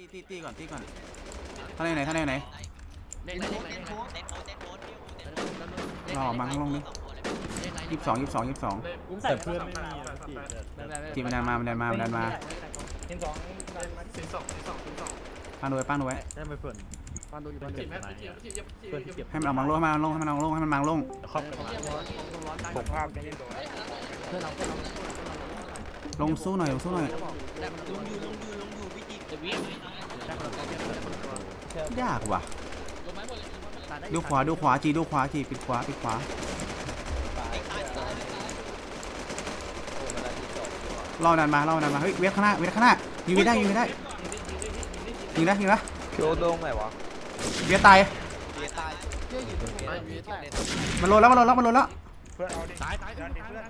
ตีตีตีก่อนตีก่อนท่านไหนไหนท่านไหนไหนเล่นไหนเล่นไหนเล่นไหนเล่นโค้ดเล่นโค้ดเล่นโค้ดรอมังลงนี่ยี่สิบสองยี่สิบสองยี่สิบสองผมใส่เพื่อนไม่มีอะพี่จีมันดันมามันดันมามันดันมาเห็นสองสิบสองสิบสองสิบสองป้างดูไว้ป้างดูไว้ได้ไปเพื่อนฟันดูอยู่บ้านจีเก็บบไหมไหนจีบจีบจีบเพื่อนที่เก็บให้มันเอามังลงให้มันเอาลงให้มันเอาลงให้มันมังลงครอบครัวผมภาพไม่ได้โดนเพื่อนเราเพื่อนเราลงสู้หน่อยลงสู้หน่อยลงอยู่ลงอยู่ลงอยู่วิจิตรวิ่ง ยากว่ะ ดูขวาดูขวาจีดูขวาจีปิดขวาปิดขวาล่อดันมาล่อดันมาเฮ้ยเวทข้างหน้าเวทข้างหน้ายิงไม่ได้ยิงไม่ได้ยิงได้ยิงได้พี่โอ๊ตลงไหนวะเวทตายไม่มีที่เล่นมันโลนแล้วมันโลนแล้วมันโลนแล้วเพื่อนเอาดิตายตายตายตาย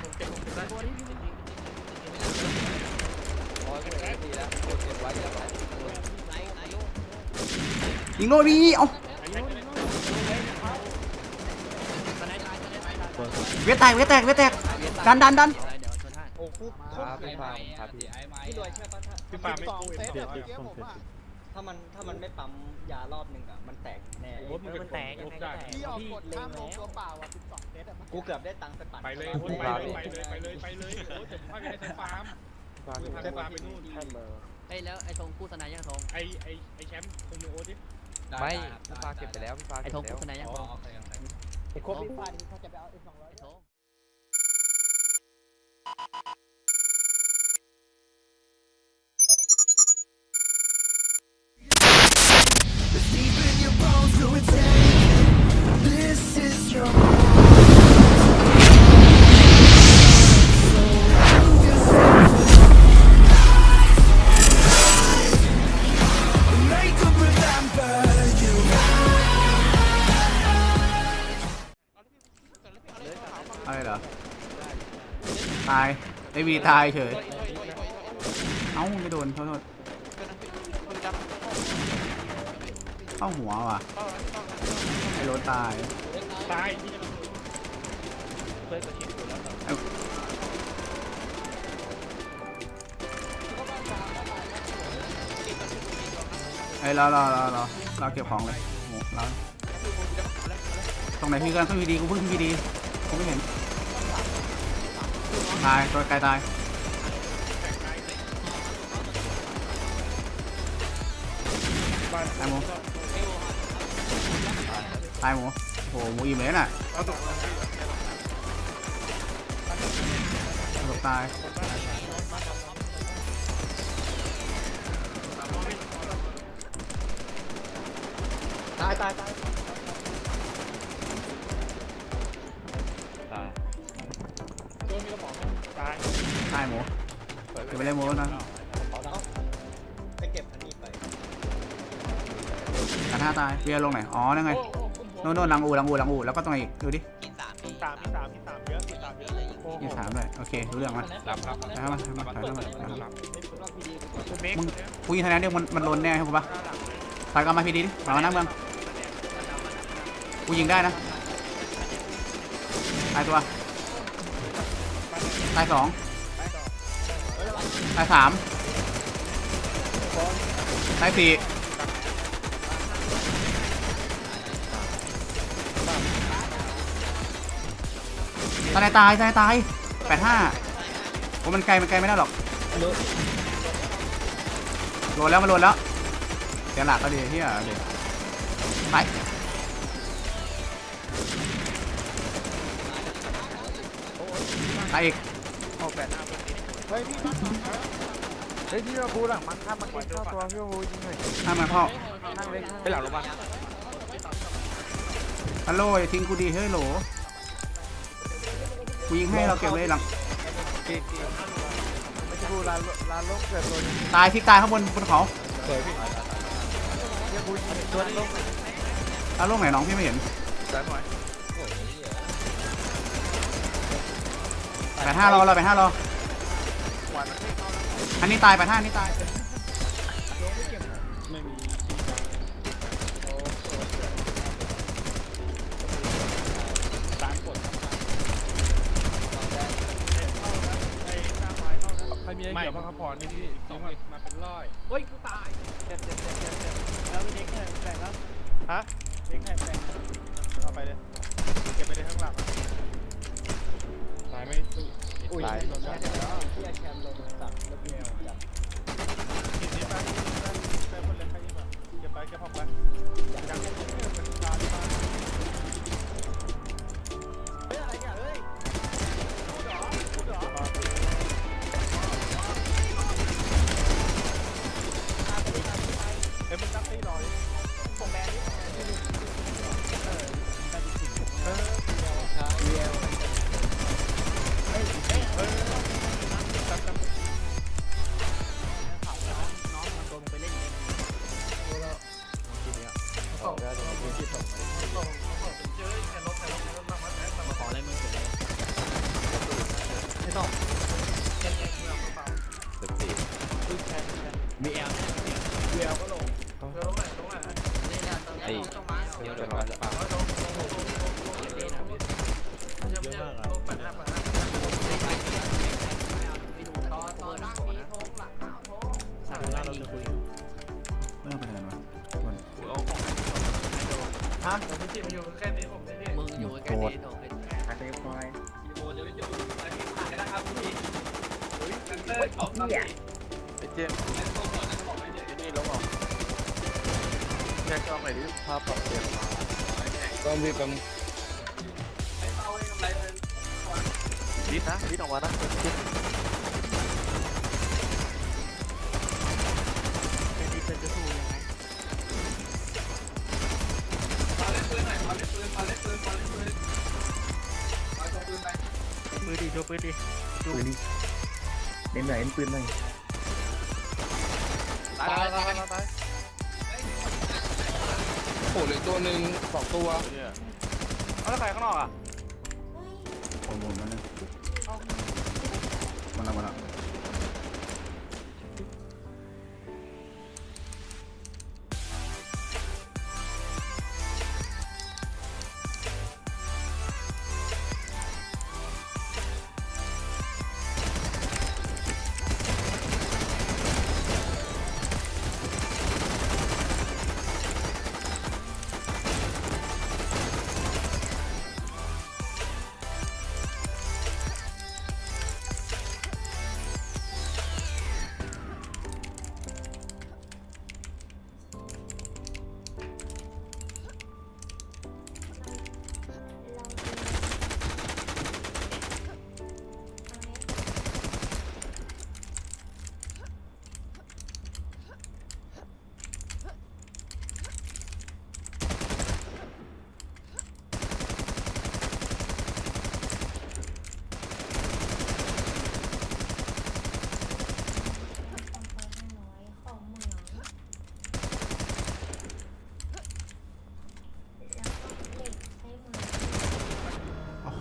ผมเก็บผมเก็บได้ร้ อยเป็นนาทีแล้วกดเก็บไว้เก็บไว้ยิงโลดีเอ้าเวทแตกเวทแตกเวทแตกดันดันดันเดี๋ยวชนให้โอ้คุกครับพี่ฟาร์มครับพี่พี่รวยเชื่อป่ะถ้าพี่ปาไม่สองกู้เซตเดี๋ยอะวเมื่เดี๋อยวกี้ผมผมเสร็จอะถ้ามันถ้ามันไม่ปั๊มยารอบหนึ่งอะมันแตกแน่โอ้มันแตกยังไงก็แตกพี่ออกกดข้ามลงตัวเปล่าอะสิบสองเซตอะกูเกือบได้ตังค์ไปปั่นไปเลยโอ้ไปเลยไปเลยไปเลยไปเลยโอ้จะพาไปให้ฟาร์ม พาไปฟาร์มไปนู่นเฮ้ยแล้วไอ้ธงกู้สนายยังธงไอไอไอแชมป์คงมีโอ๊ตดิไม่พี่ฟาเก็บไปแล้วพี่ฟาไอ้เก็บธงไปแล้ว กู้สนายยังธงไอ้โคบี้ฟาดที่เขาจะไปเอาเอ็มสองร้อย ไอ้ธง ตายไอวีตายเฉย เอ้าไม่โดนโทษโทษเข้าหัวว่ะไอโรถตายตายไอยเราเราเราเราเราเก็บของเลยโอ้โหเราตรงไหนพี่กันต้องพีดีกูเพิ่งพีดีกูไม่เห็น ตายตัวไกลตายตายหมูตา เก็บไปเลยหมูนะไปเก็บอันนี้ไปกันห้าตายเบียร์ลงไหนอ๋อนั่นไงโน่นโน่นหลังอูหลังอูหลังอูแล้วก็ตรงไหนอีกดูดิกินสามปีสามมีสามมีสามเยอะมีสามเยอะเลยยี่สามเลยโอเครู้เรื่องมันรับรับถอยเข้ามาถอยเข้ามาถอยเข้ามาถอยเข้ามาเมกมึงกูยิงทางนั้นเดี๋ยวมันมันลนแน่ใช่ปะถอยกลับมาพีดีดิถอยมาหน้าเมืองกูยิงได้นะตายตัวตายสอง ตายสามตายสี่ตายตายตายตายแปดห้าโอ้มันไกลมันไกลไม่ได้หรอกโหลดแล้วมันโหลดแล้วเสียหลักก็ดีที่อะเดี๋ยวไปไปอีกเอาแปดห้า เฮ้ยพี่เฮ้ยพี่ว่าบูหลังมันข้ามมันกินข้าวตัวพี่ว่าบูยิงหน่อยห้ามมาพ่อนั่งเล็กไปหลังลงมาฮัลโหลอย่าทิ้งกูดีเฮ้ยโหลกูยิงให้เราเก็บไว้หลังไม่ใช่บูลานลานลงเกิดตัวนี้ตายที่ตายข้างบนบนเขาเฮียบูตัวลงแล้วลงไหนน้องพี่ไม่เห็นสายหน่อยแปดห้ารอเราแปดห้ารอ อันนี้ตายแปดห้าอันนี้ตายใครมีไอ้ไม่เกี่ยวบ้างครับพอนี่พี่สองมาเป็นร้อยเฮ้ยกูตายเจ็บเจ็บเจ็บเจ็บเจ็บแล้วเด็กแข่งแข่งแล้วฮะเด็กแข่งแข่งเอาไปเลยเก็บไปเลยข้างหลังตายไม่สู้อุ้ย โมีแอลเรียวก็ลงไอ้เดี๋ยวเดี๋ยวมาหรือเปล่าเยอะมากอะสั่งหน้าเราจะคุยไม่ต้องไปไหนวะคนฮะมึงอยู่ใกล้ๆนี้โดนอันเดฟอยไอ้ เจมนี่ลงออกแค่กล้องไหนดิภาพปรับเปลี่ยนมาก็มีกำดิสนะดิสออกมานะดิสปืนดิโชว์ปืนดิปืนดิเล่นไหนเล่นปืนหน่อย ตายตายตายตายโอ้เหลือตัวหนึ่งสองตัวเนี่ยเอาแล้วใครข้างนอกอะ ผมผมนั่นนึงมัน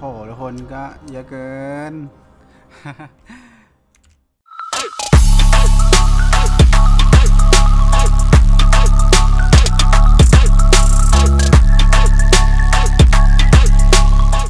หทุกคนก็เยอะเกิน